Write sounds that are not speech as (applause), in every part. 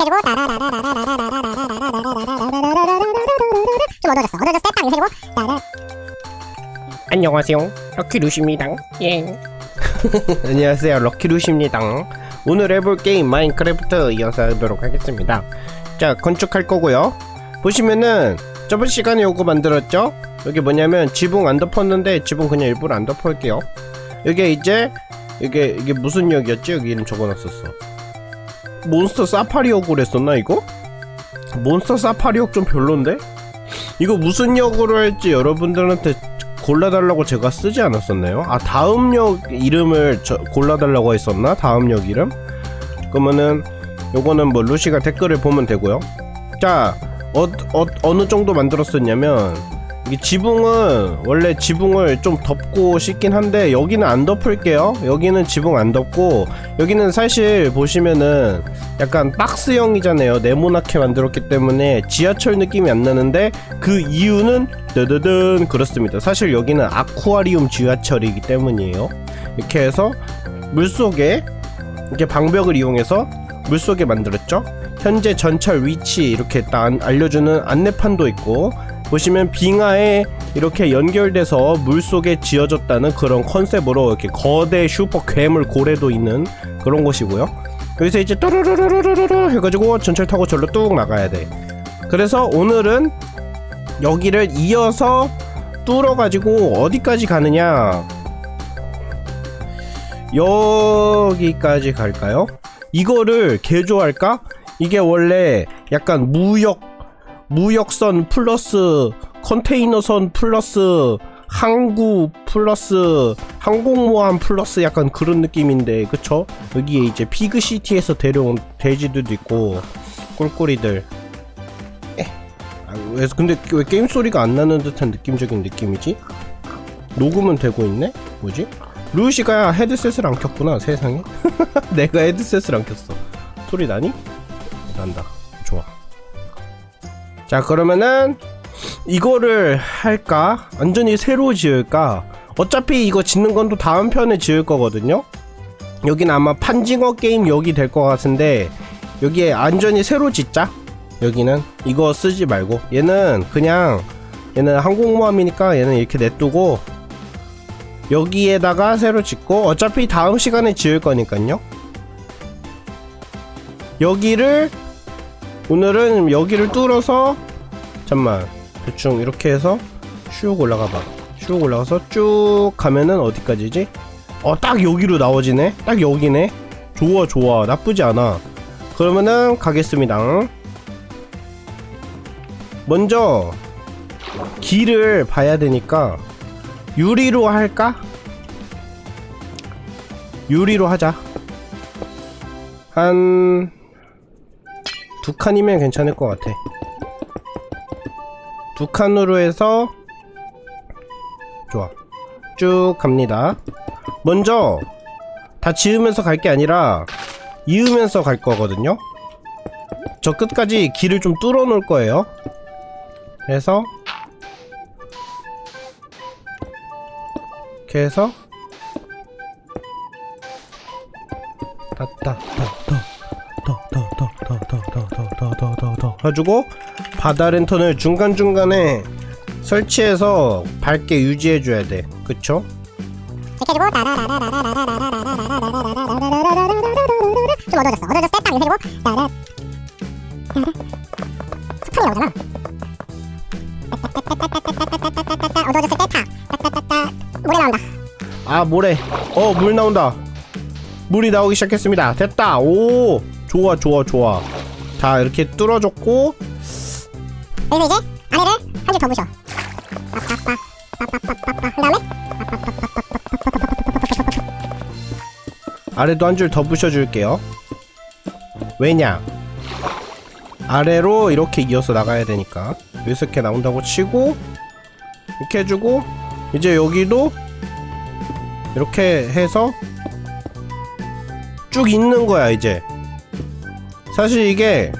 해주고 좀 어두워졌어 어두워졌을 때딱 해주고 안녕하세요 럭키루시입니다 예 안녕하세요 럭키루시입니다 오늘 해볼 게임 마인크래프트 이어서 해보도록 하겠습니다 자 건축할 거고요 보시면은 저번 시간에 요거 만들었죠 여기 뭐냐면 지붕 안 덮었는데 지붕 그냥 일부러 안 덮을게요 여기 이제 이게 이게 무슨 역이었지 여기 이름 적어놨었어 몬스터 사파리역으로 했었나 이거? 몬스터 사파리역 좀 별론데? 이거 무슨 역으로 할지 여러분들한테 골라달라고 제가 쓰지 않았었나요? 아 다음 역 이름을 저, 골라달라고 했었나? 다음 역 이름? 그러면은 요거는 뭐 루시가 댓글을 보면 되고요 자 어, 어, 어느 정도 만들었었냐면 이게 지붕은 원래 지붕을 좀 덮고 싶긴 한데 여기는 안 덮을게요. 여기는 지붕 안 덮고 여기는 사실 보시면은 약간 박스형이잖아요. 네모나게 만들었기 때문에 지하철 느낌이 안 나는데 그 이유는 뜨드든 그렇습니다. 사실 여기는 아쿠아리움 지하철이기 때문이에요. 이렇게 해서 물속에 이렇게 방벽을 이용해서 물속에 만들었죠. 현재 전철 위치 이렇게 딱 안- 알려주는 안내판도 있고 보시면 빙하에 이렇게 연결돼서 물속에 지어졌다는 그런 컨셉으로 이렇게 거대 슈퍼 괴물 고래도 있는 그런 곳이고요 여기서 이제 또르르르르르르 해가지고 전철 타고 절로 뚝 나가야 돼 그래서 오늘은 여기를 이어서 뚫어가지고 어디까지 가느냐 여기까지 갈까요? 이거를 개조할까? 이게 원래 약간 무역 무역선 플러스 컨테이너선 플러스 항구 플러스 항공모함 플러스 약간 그런 느낌인데 그쵸? 여기에 이제 피그시티에서 데려온 돼지들도 있고 꿀꿀이들 에. 아, 왜 근데 왜 게임 소리가 안 나는 듯한 느낌적인 느낌이지? 녹음은 되고 있네? 뭐지? 루시가 헤드셋을 안 켰구나 세상에 (laughs) 내가 헤드셋을 안 켰어 소리 나니? 난다 자 그러면은 이거를 할까? 완전히 새로 지을까? 어차피 이거 짓는 건 또 다음 편에 지을 거거든요 여긴 아마 판징어 게임 여기 될 것 같은데 여기에 완전히 새로 짓자 여기는 이거 쓰지 말고 얘는 그냥 얘는 항공모함이니까 얘는 이렇게 냅두고 여기에다가 새로 짓고 어차피 다음 시간에 지을 거니까요 여기를 오늘은 여기를 뚫어서 잠만 대충 이렇게 해서 슉 올라가 봐. 슉 올라가서 쭉 가면은 어디까지지? 어, 딱 여기로 나오지네. 딱 여기네. 좋아, 좋아. 나쁘지 않아. 그러면은 가겠습니다. 먼저 길을 봐야 되니까 유리로 할까? 유리로 하자. 한 두 칸이면 괜찮을 것 같아. 두 칸으로 해서 좋아. 쭉 갑니다. 먼저 다 지으면서 갈 게 아니라 이으면서 갈 거거든요. 저 끝까지 길을 좀 뚫어 놓을 거예요. 그래서 이렇게 해서 따따따따 더더더 더 더 해가지고 바다 랜턴을 중간중간에 설치해서 밝게 유지해줘야 돼. 그쵸? 좀 어두워졌어. 어두워졌을 딱 이렇게 해주고 라라 스판이 오잖아 어두워졌을 때탁 모래 나온다. 아 모래. 어 물 나온다. 물이 나오기 시작했습니다. 됐다. 오 좋아 좋아 좋아. 자 이렇게 뚫어줬고. 여기서 이제 아래를 한 줄 더 부셔. 빠빠빠 빠빠빠빠빠 그 다음에 아래도 한 줄 더 부셔줄게요. 왜냐? 아래로 이렇게 이어서 나가야 되니까. 여기서 이렇게 나온다고 치고 이렇게 해주고 이제 여기도 이렇게 해서 쭉 있는 거야 이제 사실 이게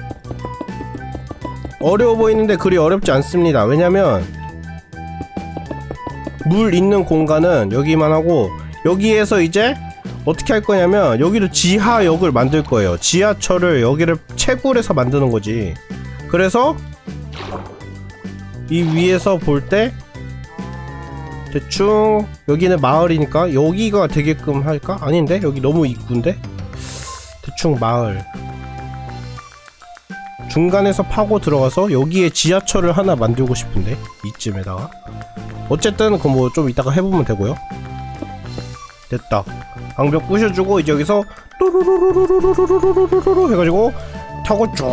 어려워 보이는데 그리 어렵지 않습니다 왜냐면 물 있는 공간은 여기만 하고 여기에서 이제 어떻게 할 거냐면 여기도 지하역을 만들 거예요. 지하철을 여기를 채굴해서 만드는 거지. 그래서 이 위에서 볼 때 대충 여기는 마을이니까 여기가 되게끔 할까? 아닌데 여기 너무 입구인데 대충 마을 중간에서 파고 들어가서 여기에 지하철을 하나 만들고 싶은데 이쯤에다가. 어쨌든 그뭐좀 이따가 해보면 되고요. 됐다. 방벽 부셔주고 이제 여기서 또루루루루루루루루루루 해가지고 타고 쭉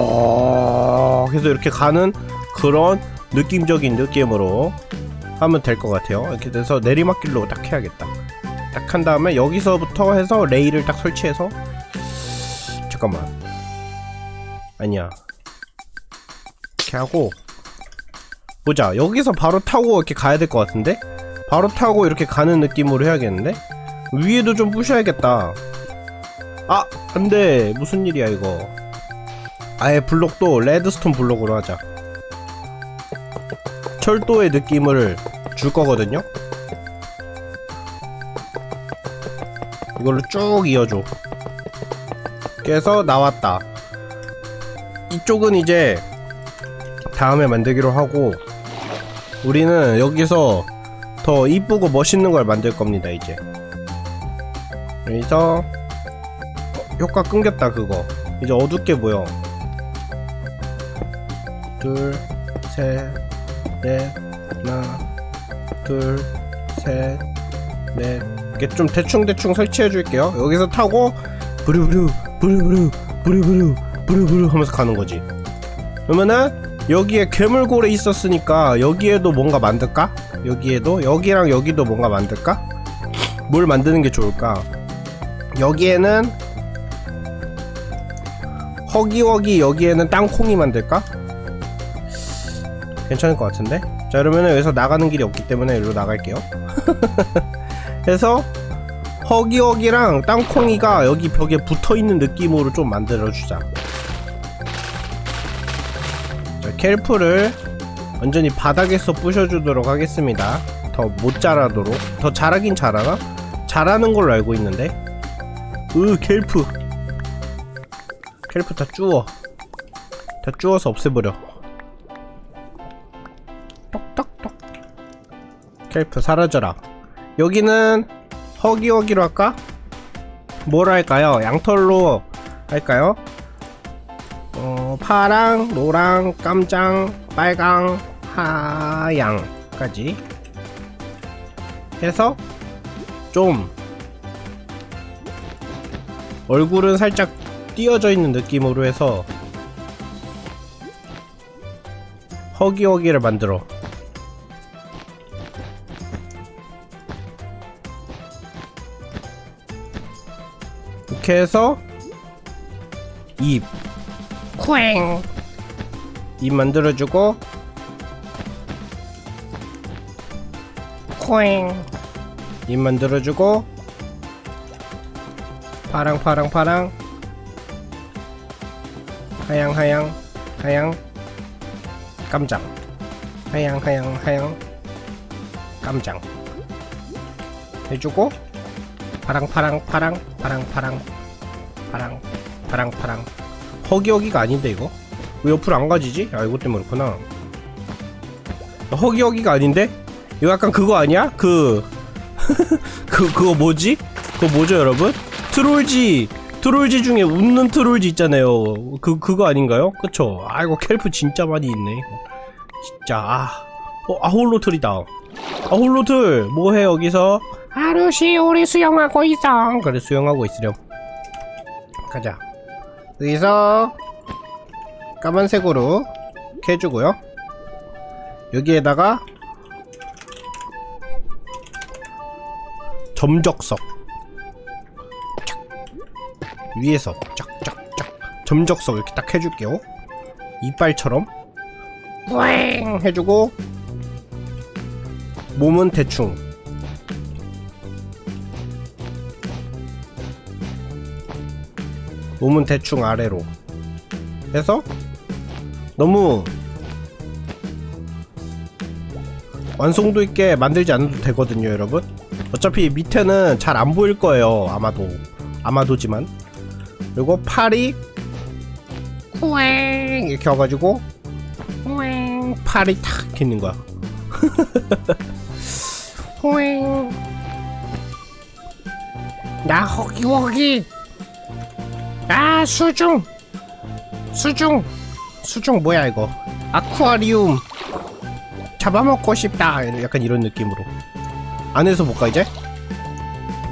해서 이렇게 가는 그런 느낌적인 느낌으로 하면 될 것 같아요 이렇게 돼서 내리막길로 딱 해야겠다 딱 한 다음에 여기서부터 해서 레일을 딱 설치해서 잠깐만 아니야 이렇게 하고. 보자. 여기서 바로 타고 이렇게 가야 될 것 같은데? 바로 타고 이렇게 가는 느낌으로 해야겠는데? 위에도 좀 부셔야겠다. 아 안돼. 무슨 일이야 이거? 아예 블록도 레드스톤 블록으로 하자. 철도의 느낌을 줄 거거든요? 이걸로 쭉 이어줘. 그래서 나왔다. 이쪽은 이제 다음에 만들기로 하고 우리는 여기서 더 이쁘고 멋있는 걸 만들 겁니다 이제. 여기서 어, 효과 끊겼다 그거. 이제 어둡게 보여. 둘셋넷 하나 둘셋넷. 이렇게 좀 대충대충 설치해 줄게요. 여기서 타고 부르부르 부르부르 부르부르 부르부르 하면서 가는 거지. 그러면은 여기에 괴물고래 있었으니까 여기에도 뭔가 만들까? 여기에도 여기랑 여기도 뭔가 만들까? 뭘 만드는 게 좋을까? 여기에는 허기허기 여기에는 땅콩이 만들까? 괜찮을 것 같은데? 자 그러면은 여기서 나가는 길이 없기 때문에 여기로 나갈게요 (laughs) 해서 허기허기랑 땅콩이가 여기 벽에 붙어있는 느낌으로 좀 만들어주자 자, 켈프를 완전히 바닥에서 부셔주도록 하겠습니다 더 못 자라도록 더 자라긴 자라나? 자라는 걸로 알고 있는데 으 켈프 켈프 다 주워 다 주워서 없애버려 똑똑똑 켈프 사라져라 여기는 허기허기로 할까? 뭘 할까요? 양털로 할까요? 어, 파랑, 노랑, 깜장, 빨강, 하양까지 해서 좀 얼굴은 살짝 띄어져 있는 느낌으로 해서 허기허기를 만들어. 이렇게 해서 입 쿵! 입 만들어주고 쿵! 입 만들어주고 파랑 파랑 파랑. 하양 하양 하양. 깜장. 하양 하양 하양. 깜장. 해주고 파랑 파랑 파랑 파랑 파랑. 파랑 파랑 파랑 허기허기가 아닌데 이거 왜 옆으로 안 가지지? 아 이것 때문에 그렇구나 허기허기가 아닌데? 이거 약간 그거 아니야? 그... (laughs) 그 그거 뭐지? 그거 뭐죠 여러분? 트롤지 트롤지 중에 웃는 트롤지 있잖아요 그 그거 아닌가요? 그쵸? 아이고 켈프 진짜 많이 있네 진짜 아 어, 아홀로틀이다 아홀로틀 뭐해 여기서? 하루시 우리 수영하고 있어 그래 수영하고 있으렴 가자 여기서 까만색으로 이렇게 해주고요. 여기에다가 점적석. 착. 위에서 쫙쫙쫙 점적석 이렇게 딱 해줄게요. 이빨처럼 뿌잉 해주고 몸은 대충 몸은 대충 아래로. 해서 너무 완성도 있게 만들지 않아도 되거든요 여러분. 어차피 밑에는 잘 안 보일 거예요 아마도. 아마도지만. 그리고 팔이 우엥 이렇게 와가지고 우엥 팔이 탁 있는 거야. (laughs) 우엥 나 허기 허기 아 수중. 수중. 수중 뭐야 이거? 아쿠아리움. 잡아먹고 싶다. 약간 이런 느낌으로. 안에서 볼까 이제?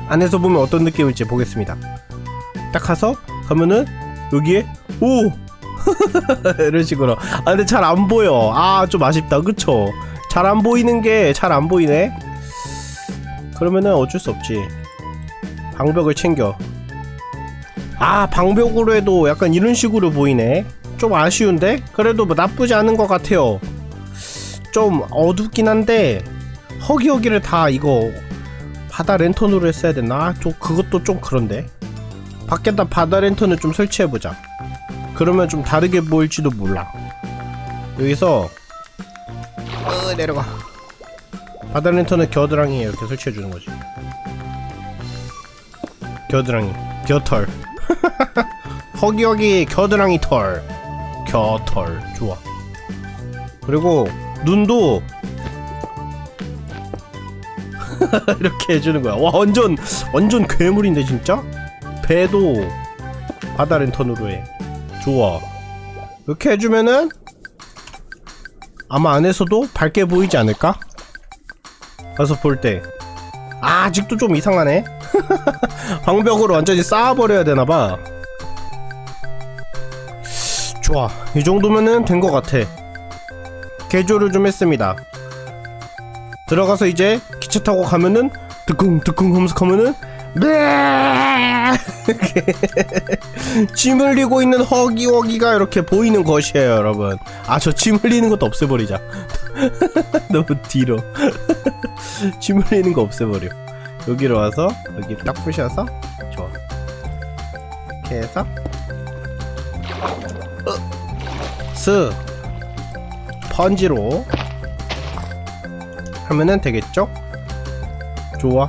안에서 보면 어떤 느낌일지 보겠습니다. 딱 가서 가면은 여기에 오! (laughs) 이런 식으로. 아 근데 잘 안 보여. 아 좀 아쉽다. 그쵸? 잘 안 보이는 게 잘 안 보이네. 그러면은 어쩔 수 없지. 방벽을 챙겨 아 방벽으로 해도 약간 이런 식으로 보이네. 좀 아쉬운데? 그래도 뭐 나쁘지 않은 것 같아요. 좀 어둡긴 한데 허기허기를 다 이거 바다 랜턴으로 했어야 됐나? 좀 그것도 좀 그런데. 밖에다 바다 랜턴을 좀 설치해보자. 그러면 좀 다르게 보일지도 몰라. 여기서 어 내려가. 바다 랜턴을 겨드랑이에 이렇게 설치해주는 거지. 겨드랑이 겨털 (laughs) 허기 허기 겨드랑이 털. 겨털. 좋아. 그리고 눈도 (laughs) 이렇게 해주는 거야. 와 완전 완전 괴물인데 진짜? 배도 바다 랜턴으로 해. 좋아. 이렇게 해주면은 아마 안에서도 밝게 보이지 않을까? 가서 볼 때. 아, 아직도 좀 이상하네 (laughs) 방벽으로 완전히 쌓아버려야 되나봐. 좋아. 이 정도면은 된 것 같아. 개조를 좀 했습니다. 들어가서 이제 기차 타고 가면은 드쿵 드쿵 험석하면은 네! (laughs) 침 흘리고 있는 허기허기가 이렇게 보이는 것이에요 여러분. 아저침 흘리는 것도 없애버리자. (laughs) 너무 뒤로. 침 흘리는 거 없애버려 여기로 와서 여기 딱 부셔서 좋아 이렇게 해서 어. 스 펀지로 하면은 되겠죠? 좋아.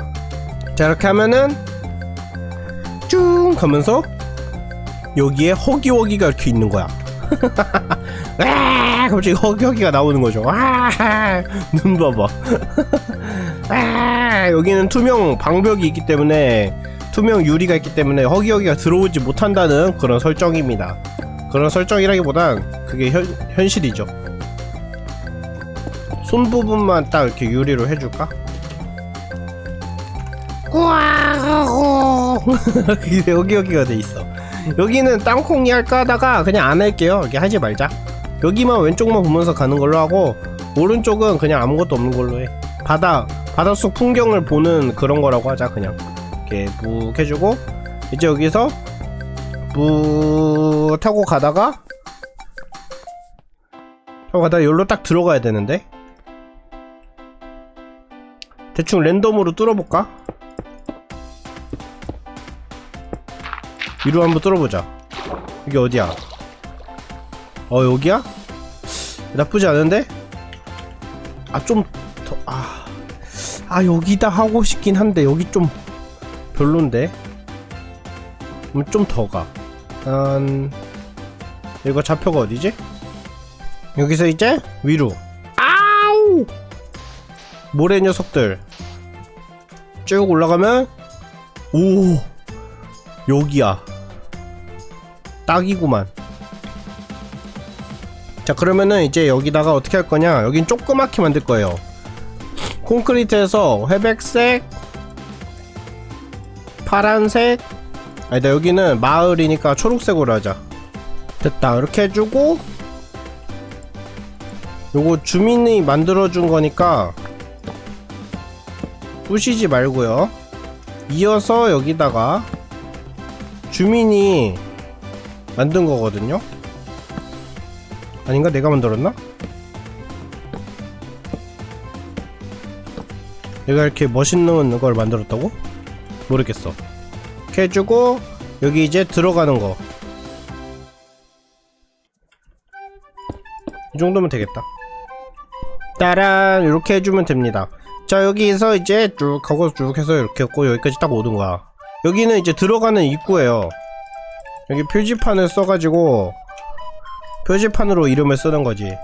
자 이렇게 하면은 쭉 가면서 여기에 허기허기가 이렇게 있는 거야. (laughs) 아, 갑자기 허기허기가 나오는 거죠. 와, 눈 봐봐. (laughs) 아, 여기는 투명 방벽이 있기 때문에 투명 유리가 있기 때문에 허기허기가 들어오지 못한다는 그런 설정입니다. 그런 설정이라기보단 그게 현, 현실이죠. 손 부분만 딱 이렇게 유리로 해줄까? 꽉 여기 여기가 돼 있어. 여기는 땅콩이 할까 하다가 그냥 안 할게요. 여기 하지 말자. 여기만 왼쪽만 보면서 가는 걸로 하고 오른쪽은 그냥 아무것도 없는 걸로 해. 바다 바닷속 풍경을 보는 그런 거라고 하자 그냥. 이렇게 묵 해주고 이제 여기서 묵 타고 가다가 타고 가다가 여기로 딱 들어가야 되는데 대충 랜덤으로 뚫어볼까? 위로 한번 뚫어보자 이게 어디야? 어 여기야? 나쁘지 않은데? 아 좀 더.. 아... 아 여기다 하고 싶긴 한데 여기 좀 별론데? 음, 좀 더가. 한... 이거 좌표가 어디지? 여기서 이제 위로. 아우! 모래 녀석들. 쭉 올라가면 오! 여기야. 딱이구만. 자 그러면은 이제 여기다가 어떻게 할 거냐? 여긴 조그맣게 만들 거예요 콘크리트에서 회백색 파란색 아니다 여기는 마을이니까 초록색으로 하자. 됐다. 이렇게 해주고 요거 주민이 만들어준 거니까 부시지 말고요. 이어서 여기다가 주민이 만든 거거든요. 아닌가? 내가 만들었나? 내가 이렇게 멋있는 걸 만들었다고? 모르겠어. 이렇게 해주고 여기 이제 들어가는 거. 이 정도면 되겠다. 따란 이렇게 해주면 됩니다. 자 여기서 이제 쭉 하고 쭉 해서 이렇게 했고 여기까지 딱 오는 거야. 여기는 이제 들어가는 입구예요. 여기 표지판을 써가지고 표지판으로 이름을 쓰는 거지.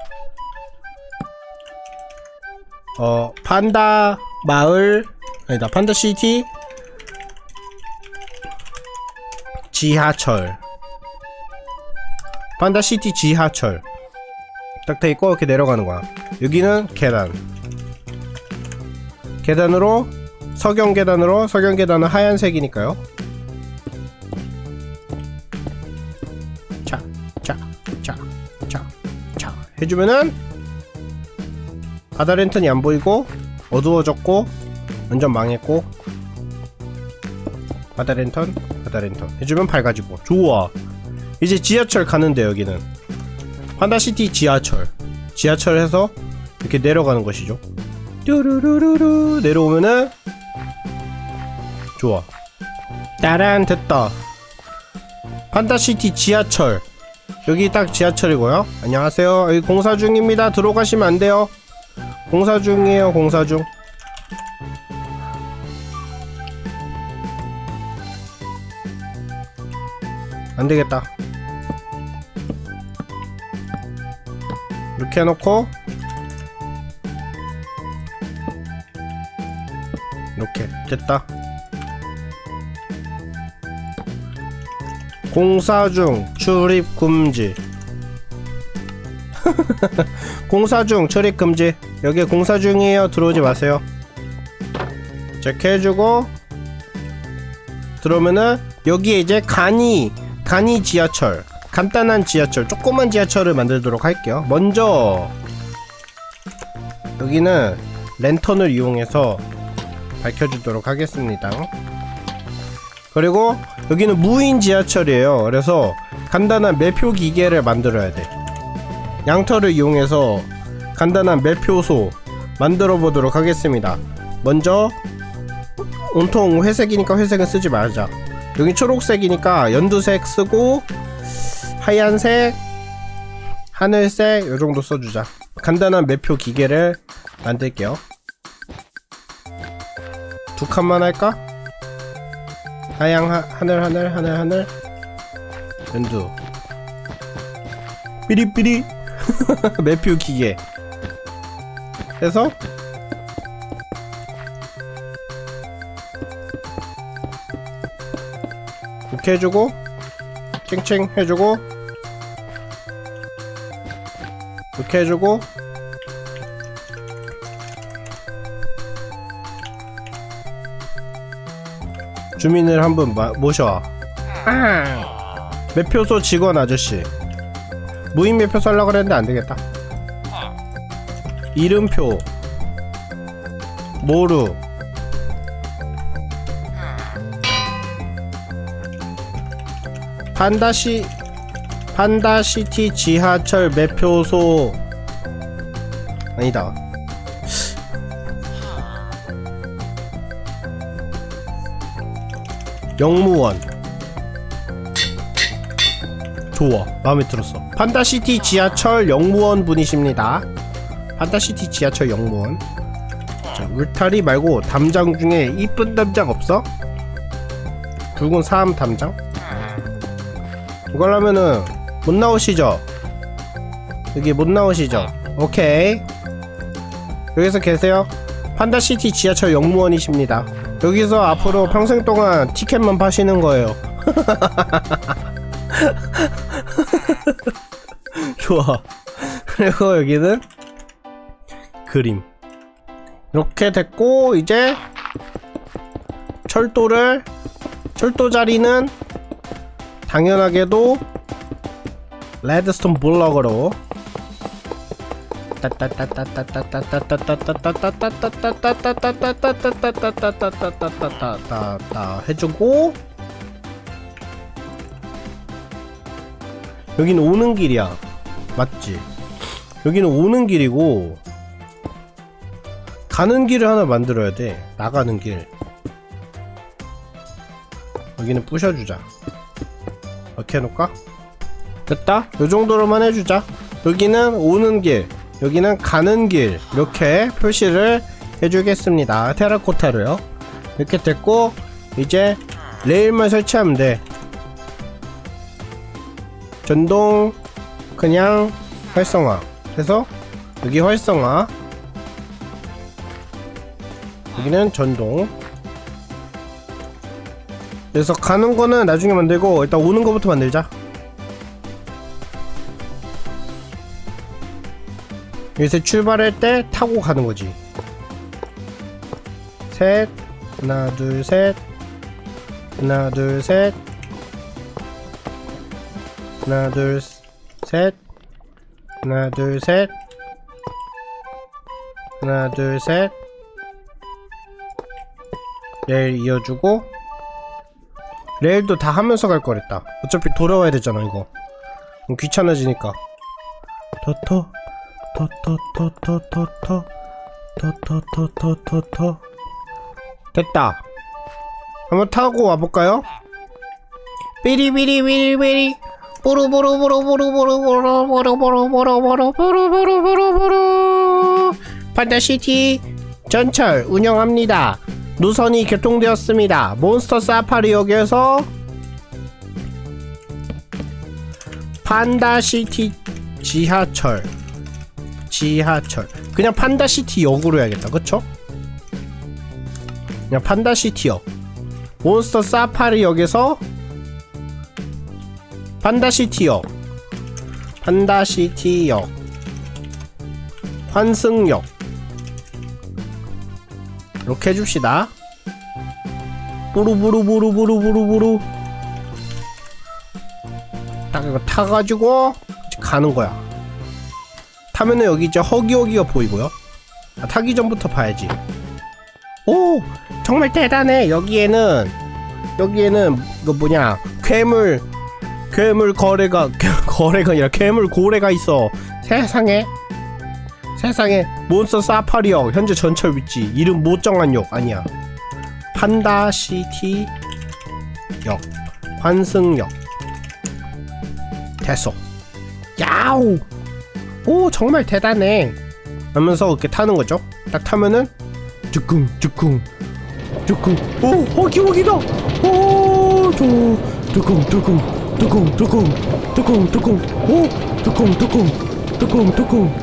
어, 판다 마을 아니다. 판다 시티 지하철. 판다 시티 지하철. 딱 돼 있고 이렇게 내려가는 거야. 여기는 계단. 계단으로 석영 계단으로 석영 계단은 하얀색이니까요. 자, 자, 자, 자, 자 해주면은 바다 랜턴이 안 보이고 어두워졌고 완전 망했고 바다 랜턴, 바다 랜턴 해주면 밝아지고 좋아. 이제 지하철 가는데 여기는 판다시티 지하철 지하철에서 이렇게 내려가는 것이죠. 뚜루루루루 내려오면은 좋아. 따란 됐다. 판다시티 지하철 여기 딱 지하철이고요. 안녕하세요. 여기 공사 중입니다. 들어가시면 안 돼요. 공사 중이에요. 공사 중. 안 되겠다. 이렇게 해놓고 이렇게 됐다. 공사 중 출입 금지. (laughs) 공사 중 출입 금지. 여기 공사 중이에요. 들어오지 마세요. 체크해주고 들어오면은 여기에 이제 간이 간이 지하철 간단한 지하철 조그만 지하철을 만들도록 할게요. 먼저 여기는 랜턴을 이용해서 밝혀주도록 하겠습니다. 그리고 여기는 무인 지하철이에요. 그래서 간단한 매표 기계를 만들어야 돼. 양털을 이용해서 간단한 매표소 만들어 보도록 하겠습니다. 먼저 온통 회색이니까 회색은 쓰지 말자. 여기 초록색이니까 연두색 쓰고 하얀색, 하늘색 요 정도 써주자. 간단한 매표 기계를 만들게요. 두 칸만 할까? 하양 하, 하늘 하늘 하늘 하늘 연두 삐리삐리 (laughs) 매표 기계 해서? 이렇게 해주고 칭칭 해주고 이렇게 해주고 주민을 한분 모셔. 매표소 직원 아저씨. 무인 매표소 하려고 그랬는데 안되겠다 이름표. 모루 판다시 판다시티 지하철 매표소. 아니다. 영무원. 좋아. 마음에 들었어. 판다시티 지하철 영무원 분이십니다 판다시티 지하철 영무원 자 울타리 말고 담장 중에 이쁜 담장 없어? 붉은 사암 담장? 이걸 하면은 못 나오시죠? 여기 못 나오시죠? 오케이 여기서 계세요 판다시티 지하철 영무원이십니다 여기서 앞으로 평생 동안 티켓만 파시는 거예요 (laughs) 좋아 그리고 여기는 그림 이렇게 됐고 이제 철도를 철도 자리는 당연하게도 레드스톤 블럭으로 해주고 여기는 오는 길이야 맞지? 여기는 오는 길이고 가는 길을 하나 만들어야 돼. 나가는 길. 여기는 부셔주자. 이렇게 해놓을까? 됐다. 요 정도로만 해주자. 여기는 오는 길. 여기는 가는 길. 이렇게 표시를 해주겠습니다. 테라코타로요. 이렇게 됐고 이제 레일만 설치하면 돼. 전동 그냥 활성화. 해서 여기 활성화 여기는 전동. 그래서 가는 거는 나중에 만들고 일단 오는 거부터 만들자. 여기서 출발할 때 타고 가는 거지. 셋 하나 둘 셋. 하나 둘 셋. 하나 둘 셋. 하나 둘 셋. 하나 둘 셋 레일 이어주고 레일도 다 하면서 갈 거랬다 어차피 돌아와야 되잖아 이거 귀찮아지니까 터터 터터터터터터 터터터터터터 됐다 한번 타고 와볼까요? 삐리삐리삐리삐리 뽀로뽀로뽀로뽀로뽀로뽀로뽀로뽀로뽀로뽀로뽀로뽀로뽀로 판타시티 전철 운영합니다 노선이 개통되었습니다. 몬스터 사파리역에서 판다시티 지하철. 지하철. 그냥 판다시티 역으로 해야겠다. 그쵸? 그냥 판다시티 역. 몬스터 사파리 역에서 판다시티 역. 판다시티 역. 환승역 이렇게 해줍시다. 부루부루부루부루부루부루. 딱 이거 타가지고 가는 거야. 타면은 여기 이제 허기허기가 보이고요. 아, 타기 전부터 봐야지. 오 정말 대단해. 여기에는 여기에는 그 뭐냐? 괴물 괴물 거래가 (laughs) 거래가 아니라 괴물 고래가 있어. 세상에 세상에 몬스터 사파리역 현재 전철 위치 이름 못 정한 역 아니야. 판다시티 역 환승역. 됐어. 야우! 오 정말 대단해. 하면서 이렇게 타는 거죠. 딱 타면은 쭈쿵 쭈쿵 쭈쿵. 오 허기허기다 오저 뚜껑 뚜껑 뚜껑 뚜껑 뚜껑 뚜껑 오 뚜껑 뚜껑 뚜껑 뚜껑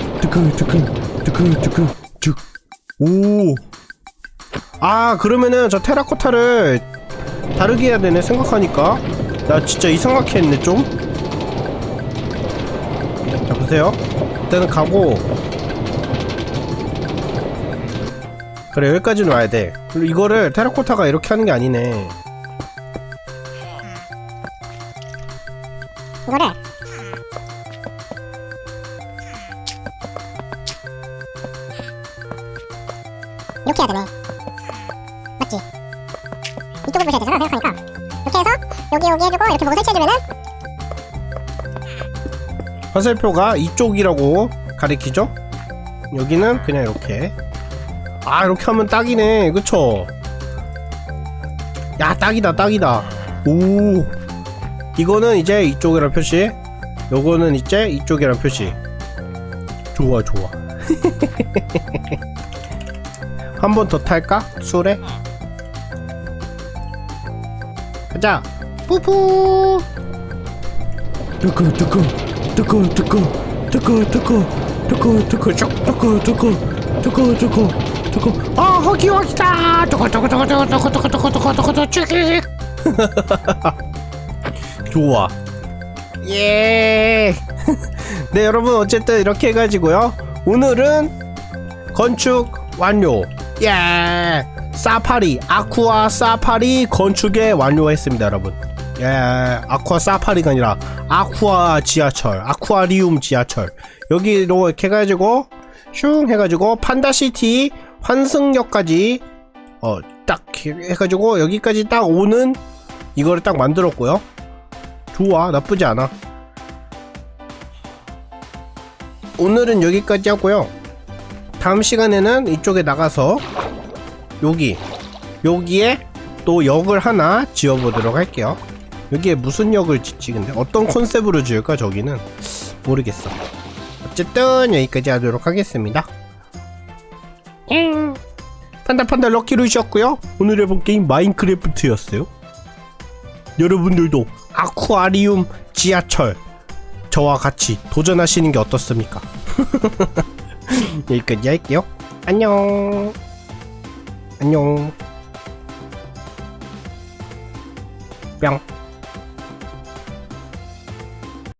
뚜껑 뚜껑 뚜껑 뚜껑 쭉오. 아 그러면은 저 테라코타를 다르게 해야 되네 생각하니까. 나 진짜 이상하게 했네 좀 자 보세요. 일단은 가고. 그래 여기까지는 와야 돼. 그리고 이거를 테라코타가 이렇게 하는 게 아니네. 이거를 화살표가 이쪽이라고 가리키죠? 여기는 그냥 이렇게. 아 이렇게 하면 딱이네. 그쵸? 야 딱이다 딱이다. 오. 이거는 이제 이쪽이랑 표시. 요거는 이제 이쪽이랑 표시. 좋아 좋아. (laughs) 한 번 더 탈까? 술에? 가자. 뿌뿌. 뜨거 뜨거 뜨거 뜨거 뜨거 뜨거 뜨거 뜨거 쭉 뜨거 뜨거 뜨거 뜨거 뜨거 아 허기허기다 뜨거 뜨거 뜨거 뜨거 뜨거 뜨거 뜨거 뜨거 뜨거 뜨거 쭉 좋아 예. 네 여러분 어쨌든 이렇게 해가지고요 오늘은 건축 완료 예 사파리 아쿠아 사파리 건축에 완료했습니다 여러분 예 아쿠아 사파리가 아니라 아쿠아 지하철 아쿠아리움 지하철 여기로 이렇게 해가지고 슝 해가지고 판다시티 환승역까지 어 딱 해가지고 여기까지 딱 오는 이거를 딱 만들었고요 좋아 나쁘지 않아 오늘은 여기까지 하고요. 다음 시간에는 이쪽에 나가서 여기 여기에 또 역을 하나 지어보도록 할게요. 여기에 무슨 역을 짓지 근데 어떤 컨셉으로 지을까 저기는 모르겠어. 어쨌든 여기까지 하도록 하겠습니다. 음. 판다 판다 럭키루시였고요. 오늘 해본 게임 마인크래프트였어요. 여러분들도 아쿠아리움 지하철 저와 같이 도전하시는 게 어떻습니까? (laughs) 여기까지 할게요. 안녕. 안녕. 뿅.